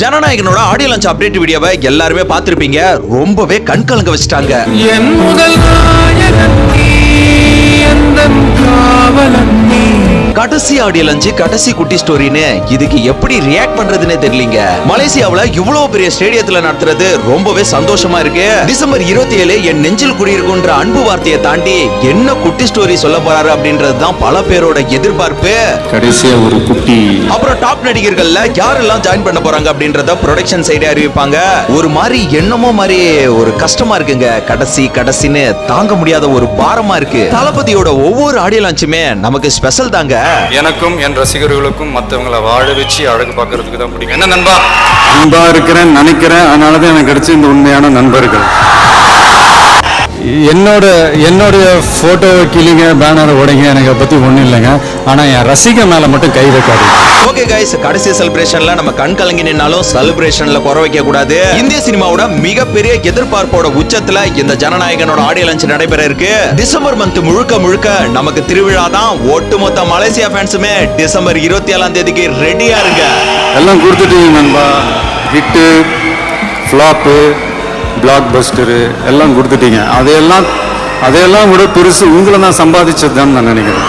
ஜனநாயகனோட audio launch update வீடியோவை எல்லாருமே பார்த்திருப்பீங்க. ரொம்பவே கண் கலங்க வச்சுட்டாங்க. என் முதல் கடைசி ஆடியோ லான்ச் கடைசி குட்டி ஸ்டோரின்னு இதுக்கு எப்படி ரியாக்ட் பண்றதுன்னே தெரியலீங்க. மலேசியாவுல இவ்வளவு பெரிய ஸ்டேடியத்துல நடத்துறது ரொம்பவே சந்தோஷமா இருக்கு. டிசம்பர் இருபத்தி ஏழு என் நெஞ்சில் குடியிருக்குன்ற அன்பு வார்த்தையை தாண்டி என்ன குட்டி ஸ்டோரி சொல்ல போறாரு அப்படின்றது தான் பல பேரோட எதிர்பார்ப்பு. கடைசியா ஒரு குட்டி. அப்புறம் டாப் நடிகர்கள்ல யாரெல்லாம் ஜாயின் பண்ண போறாங்க அப்படின்றத ப்ரொடக்ஷன் சைடே அறிவிப்பாங்க. ஒரு மாதிரி என்னமோ மாதிரி ஒரு கஷ்டமா இருக்குங்க. கடைசி கடைசின்னு தாங்க முடியாத ஒரு பாரமா இருக்கு. தளபதியோட ஒவ்வொரு ஆடியோ லான்ச்சுமே நமக்கு ஸ்பெஷல் தாங்க. எனக்கும் என் ரசிகர்களுக்கும் மற்றவங்களை வாழ வச்சு அழகு பார்க்கறதுக்கு தான் பிடிக்கும். என்ன நண்பா? நண்பா இருக்கிறேன் நினைக்கிறேன். அதனாலதான் எனக்கு கிடைச்ச இந்த உண்மையான நண்பர்கள். என்னோட என்னுடைய போட்டோ கிளிங்க பேனர் உடைங்க எனக்கு பத்தி ஒண்ணும் இல்லைங்க. ஆனா என் ரசிக மேல மட்டும் கை வைக்காது ஓகே கைஸ் கடைசி செலிப்ரேஷன்ல நம்ம கண் கலங்கி நின்னாலும் செலிப்ரேஷன்ல குறை வைக்க கூடாது. இந்திய சினிமாவோட மிகப்பெரிய எதிர்பார்ப்போட உச்சத்துல இந்த ஜனநாயகனோட ஆடியோ லான்ச் நடைபெற இருக்கு. டிசம்பர் மந்த் முழுக்க முழுக்க நமக்கு திருவிழா தான். ஒட்டுமொத்த மலேசியா ஃபேன்ஸுமே டிசம்பர் இருபத்தி ஏழாம் தேதிக்கு ரெடியா இருங்க. எல்லாம் கொடுத்துட்டீங்க நண்பா. ஹிட்டு ஃப்ளாப்பு பிளாக் பஸ்டரு எல்லாம் கொடுத்துட்டீங்க. அதையெல்லாம் அதையெல்லாம் விட பெருசு உங்களை நான் சம்பாதிச்சதுதான் நான் நினைக்கிறேன்.